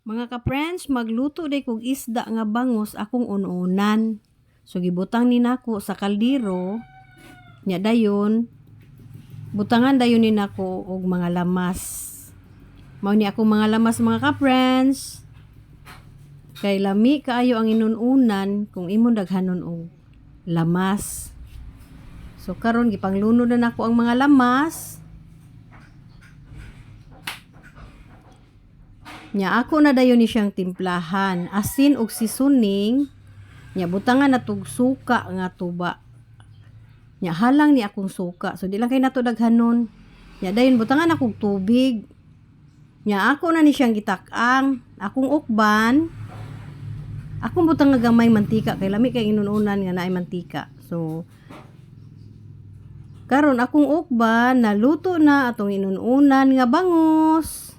Mga ka-friends, magluto day kog isda nga bangos akong ununan. So gibutang ni nako sa kaldero nya dayon butangan dayon ni nako og mga lamas. Mao ni akong mga lamas mga ka-friends. Kay lami kaayo ang inununan kung imong daghanon og lamas. So karon gipangluno na nako ang mga lamas. Nya ako na dayon ni siyang timplahan, asin og seasoning. Nya butangan na suka nga tuba. Nya halang ni akong suka. So di lang kay nato daghanon. Nya dayon butangan akong tubig. Nya ako na ni siyang gitak-ang, akong ukban. Akong butang nga gamay mantika kay lami kay inununan nga naay mantika. So karon akong ukban naluto na atong inununan nga bangus.